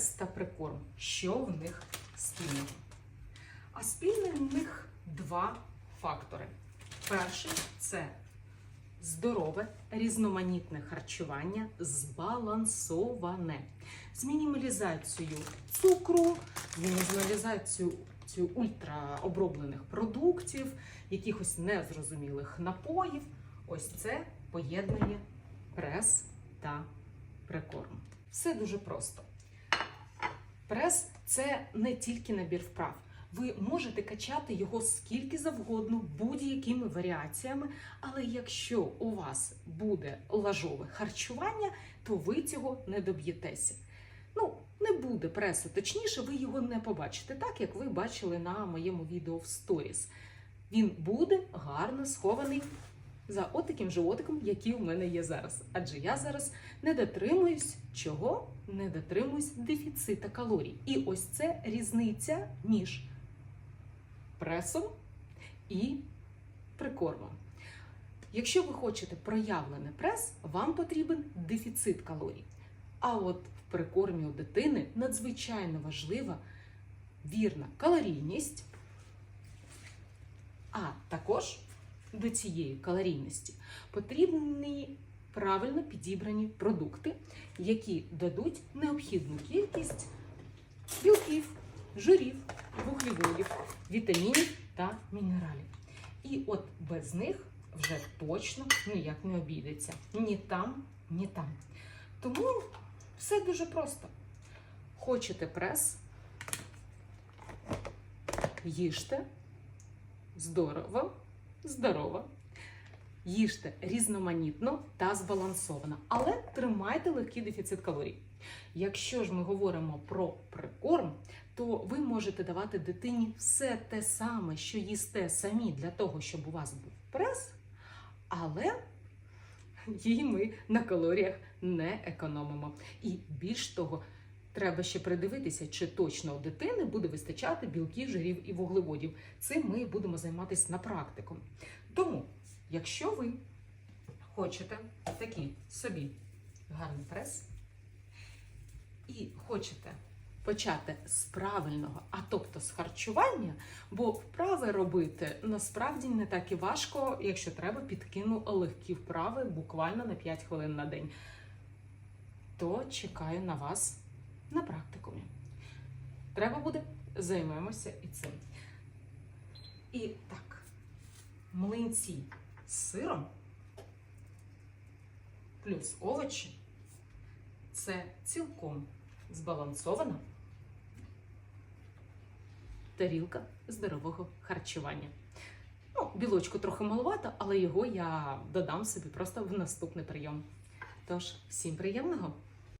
прес та прикорм. Що в них спільного? А спільне в них два фактори. Перший це здорове, різноманітне харчування, збалансоване, з мінімалізацією цукру, з мінімалізацією ультраоброблених продуктів, якихось незрозумілих напоїв. Ось це поєднує прес та прикорм. Все дуже просто. Прес це не тільки набір вправ. Ви можете качати його скільки завгодно, будь-якими варіаціями, але якщо у вас буде лажове харчування, то ви цього не доб'єтеся. Ну, не буде пресу, точніше, ви його не побачите, так як ви бачили на моєму відео в сторіс. Він буде гарно схований за отаким животиком, який в мене є зараз. Адже я зараз не дотримуюсь чого? Не дотримуюсь дефіцита калорій. І ось це різниця між пресом і прикормом. Якщо ви хочете проявлений прес, вам потрібен дефіцит калорій. А от в прикормі у дитини надзвичайно важлива вірна калорійність, а також до цієї калорійності потрібні правильно підібрані продукти, які дадуть необхідну кількість білків, жирів, вуглеводів, вітамінів та мінералів. І от без них вже точно ніяк не обійдеться. Ні там, ні там. Тому все дуже просто. Хочете прес, їжте здорово, здорово. Їжте різноманітно та збалансовано, але тримайте легкий дефіцит калорій. Якщо ж ми говоримо про прикорм, то ви можете давати дитині все те саме, що їсте самі для того, щоб у вас був прес, але її ми на калоріях не економимо. І більш того, треба ще придивитися, чи точно у дитини буде вистачати білків, жирів і вуглеводів. Цим ми будемо займатися на практику. Тому, якщо ви хочете такий собі гарний прес і хочете почати з правильного, а тобто з харчування, бо вправи робити насправді не так і важко, якщо треба, підкину легкі вправи буквально на 5 хвилин на день. То чекаю на вас на практикумі. Треба буде, займемося і цим. І так, млинці з сиром плюс овочі це цілком збалансована тарілка здорового харчування. Ну, білочку трохи маловато, але його я додам собі просто в наступний прийом. Тож, всім приємного!